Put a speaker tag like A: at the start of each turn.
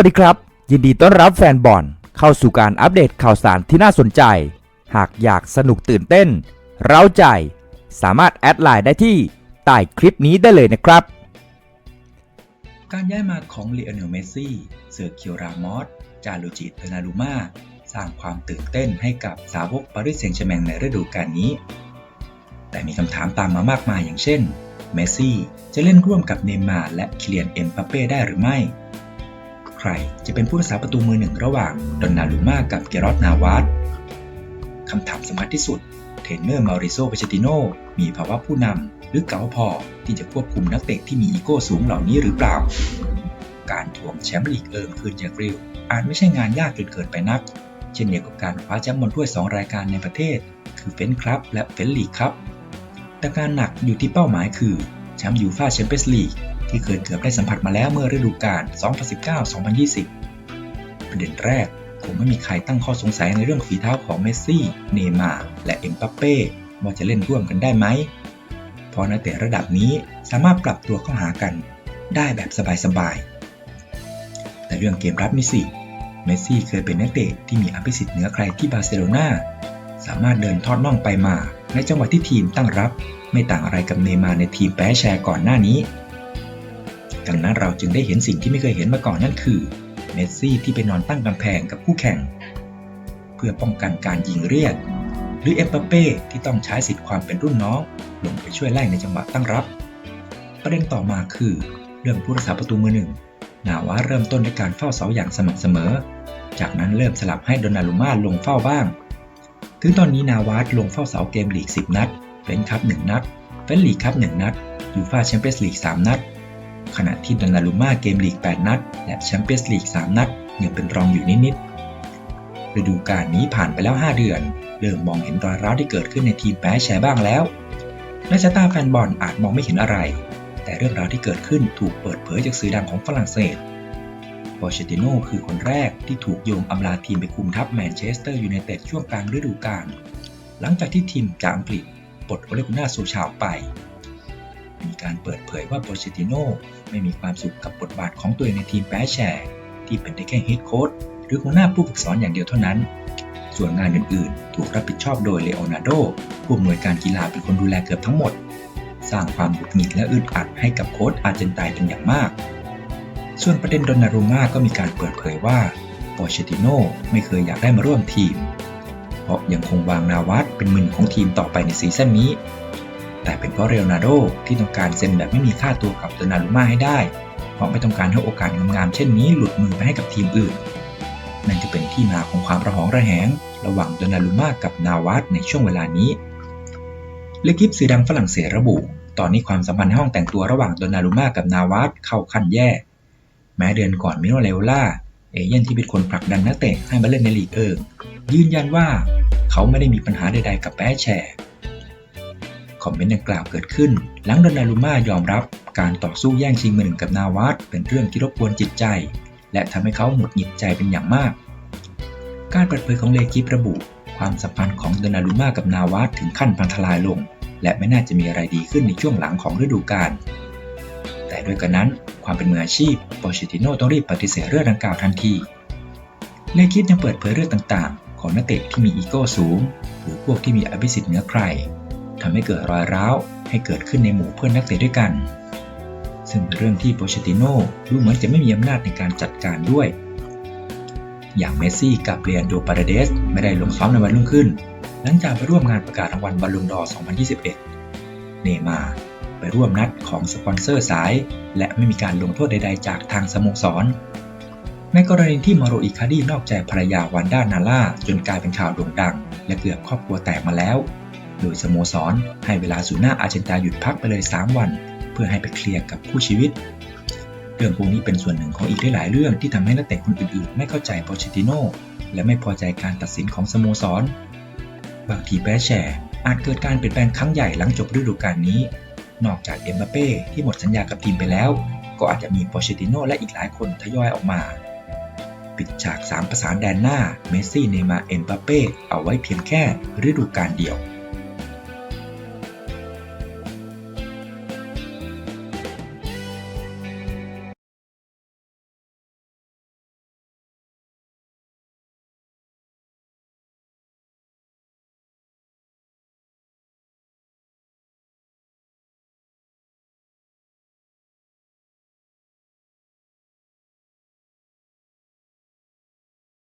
A: วัสดีครับ ยินดีต้อนรับแฟนบอลเข้าสู่การอัปเดตข่าวสารที่น่าสนใจ หากอยากสนุกตื่นเต้น เร้าใจ สามารถแอดไลน์ได้ที่ใต้คลิปนี้ได้เลยนะครับ
B: การย้ายมาของลีโอเนลเมสซี่เซอร์คิโอรามอสจารุจิตเทนารูมาสร้างความตื่นเต้นให้กับสาวกปารีสแซงต์แชร์แมงในฤดูกาลนี้ แต่มีคำถามตามมามากมายอย่างเช่นเมสซี่จะเล่นร่วมกับเนย์มาร์และคิเลียนเอ็มบัปเป้ได้หรือไม่ ใครจะเป็นผู้รักษาประตูมือหนึ่งระหว่างดอนนารูมากับเกรอตนาวาสคำถามสำคัญที่สุด เทรนเนอร์มาริโซเปเชติโนมีภาวะผู้นำหรือเก๋าพอที่จะควบคุมนักเตะที่มีอีโก้สูงเหล่านี้หรือเปล่า การทวงแชมป์ลีกเอิมคืนจากริวอาจไม่ใช่งานยากจนเกินไปนัก เช่นเดียวกับการคว้าแชมป์บอลถ้วย 2 รายการในประเทศ คือเฟนครับและเฟนลีกครับแต่การหนักอยู่ที่เป้าหมายคือแชมป์ยูฟ่าแชมเปี้ยนส์ลีก ที่เคยเกือบได้สัมผัสมาแล้วเมื่อฤดูกาล 2019-2020 ประเด็นแรกคงไม่มีใครตั้งข้อสงสัยในเรื่องฝีเท้าของเมสซี่ เนย์มาร์และเอ็มบัปเป้ว่าจะเล่นร่วมกันได้ไหม เพราะนักเตะระดับนี้สามารถปรับตัวเข้าหากันได้แบบสบายๆ แต่เรื่องเกมรับนี่สิ เมสซี่เคยเป็นนักเตะที่มีอภิสิทธิ์เหนือใครที่บาร์เซโลนาสามารถเดินทอดน่องไปมาในจังหวะที่ทีมตั้งรับ ไม่ต่างอะไรกับเนย์มาร์ในทีมแพ้แชร์ก่อนหน้านี้ ดังนั้นเราจึงได้เห็นสิ่งที่ไม่เคยเห็นมาก่อนนั่นคือเมสซี่ที่ไปนอนตั้งกำแพงกับคู่แข่ง เพื่อป้องกันการยิงเรียก หรือเอปเป้ที่ต้องใช้สิทธิ์ความเป็นรุ่นน้องลงไปช่วยไล่ในจังหวะตั้งรับ ประเด็นต่อมาคือ เรื่องผู้รักษาประตูมือหนึ่งนาวาเริ่มต้นด้วยการเฝ้าเสาอย่างสม่ำเสมอ จากนั้นเริ่มสลับให้โดนารุมาลงเฝ้าบ้าง ถึงตอนนี้นาวาลงเฝ้าเสาเกมลีก 10 นัดเฟนคัพ1นัดเฟนลีกคัพ1นัดยูฟาแชมเปี้ยนส์ลีก 3 นัด ขณะที่โดนารุมาเกมลีก 8 นัด และแชมเปี้ยนส์ลีก 3 นัด ยังเป็นรองอยู่นิดๆฤดูกาลนี้ผ่านไปแล้ว 5 เดือน เริ่มมองเห็นรอยร้าวที่เกิดขึ้นในทีมแพ้แชร์บ้างแล้วและสายตาแฟนบอลอาจมองไม่เห็นอะไร แต่เรื่องราวที่เกิดขึ้นถูกเปิดเผยจากสื่อดังของฝรั่งเศสปอเชติโนคือคนแรกที่ถูกโยงอำลาทีมไปคุมทัพแมนเชสเตอร์ยูไนเต็ดช่วงกลางฤดูกาลหลังจากที่ทีมจากอังกฤษปลดโอเลกุน่าโซชาออกไป การเปิดเผยว่าโปเชติโนไม่มีความสุขกับบทบาทของตัวเองในทีมแปแชร์ ที่เป็นได้แค่เฮดโค้ชหรือหัวหน้าผู้ฝึกสอนอย่างเดียวเท่านั้น ส่วนงานอื่นๆ ถูกรับผิดชอบโดยเลโอนาร์โดผู้อำนวยการกีฬาเป็นคนดูแลเกือบทั้งหมด สร้างความหงุดหงิดและอึดอัดให้กับโค้ชอาร์เจนไตน์เป็นอย่างมาก ส่วนประเด็นดอนนารุม่าก็มีการเปิดเผยว่าปอเชติโนไม่เคยอยากได้มาร่วมทีม เพราะยังคงวางนาวัตเป็นมือของทีมต่อไปในซีซั่นนี้ แต่เป็นเพราะเรอัลนาโดที่ต้องการเซ็นแบบไม่มีค่าตัวกับดอนนารุม่าให้ได้ เพราะไม่ต้องการให้โอกาสงามๆเช่นนี้หลุดมือไปให้กับทีมอื่น นั่นจะเป็นที่มาของความระหองระแหง ระหว่างดอนนารุม่ากับนาวัตในช่วงเวลานี้เลกิฟสื่อดังฝรั่งเศสระบุ ตอนนี้ความสัมพันธ์ในห้องแต่งตัวระหว่างดอนนารุม่ากับนาวัตเข้าขั้นแย่ แม้เดือนก่อนมิโนเลโอล่าเอเย่นที่เป็นคนผลักดันนักเตะให้มาเล่นในลีกเอิงยืนยันว่าเขาไม่ได้มีปัญหาใดๆกับแป้แชร์ คอมเมนต์ดังกล่าวเกิดขึ้น หลังโดนารุม่ายอมรับ การต่อสู้แย่งชิงมือหนึ่งกับนาวัตเป็นเรื่องที่รบกวนจิตใจ และทำให้เขาหงุดหงิดใจเป็นอย่างมาก การเปิดเผยของเลกิฟระบุ ความสัมพันธ์ของโดนารุม่ากับนาวัตถึงขั้นพังทลายลง และไม่น่าจะมีอะไรดีขึ้นในช่วงหลังของฤดูกาลแต่ด้วยกันนั้นความเป็นมืออาชีพปอเชติโนต้องรีบปฏิเสธเรื่องดังกล่าวทันทีเลคิดยังเปิดเผยเรื่องต่างๆ ของนักเตะที่มีอีโก้สูง หรือพวกที่มีอภิสิทธิ์เหนือใคร ทำให้เกิดรอยร้าวให้เกิดขึ้นในหมู่เพื่อนนักเตะด้วยกัน ซึ่งเป็นเรื่องที่โปเชติโนดูเหมือนจะไม่มีอำนาจในการจัดการด้วย อย่างเมสซี่กับเรียนโดปาราเดสไม่ได้ลงซ้อมในวันรุ่งขึ้น หลังจากไปร่วมงานประกาศรางวัลบอลลูนดอร์2021 เนมาไปร่วมนัดของสปอนเซอร์สาย และไม่มีการลงโทษใด ๆ จากทางสโมสร ในกรณีที่มาโรอิคาดีนอกใจภรรยาวันด้านาล่าจนกลายเป็นข่าวโด่งดัง และเกือบครอบครัวแตกมาแล้ว โดยสโมสร ให้เวลาสูน่าอาร์เจนตาหยุดพักไปเลย 3 วัน เพื่อให้ไปเคลียร์กับคู่ชีวิต เรื่องพวกนี้เป็นส่วนหนึ่งของอีกหลายเรื่องที่ทำให้นักเตะคนอื่นๆ ไม่เข้าใจโปเชติโนและไม่พอใจการตัดสินของสโมสร บางทีแพ้แชร์อาจเกิดการเปลี่ยนแปลงครั้งใหญ่หลังจบฤดูกาลนี้ นอกจากเอ็มบัปเป้ที่หมดสัญญากับทีมไปแล้ว ก็อาจจะมีโปเชติโนและอีกหลายคนทยอยออกมาปิดฉาก 3 ประสานแดนหน้า เมสซี่ เนย์มา เอ็มบัปเป้ เอาไว้เพียงแค่ฤดูกาลเดียว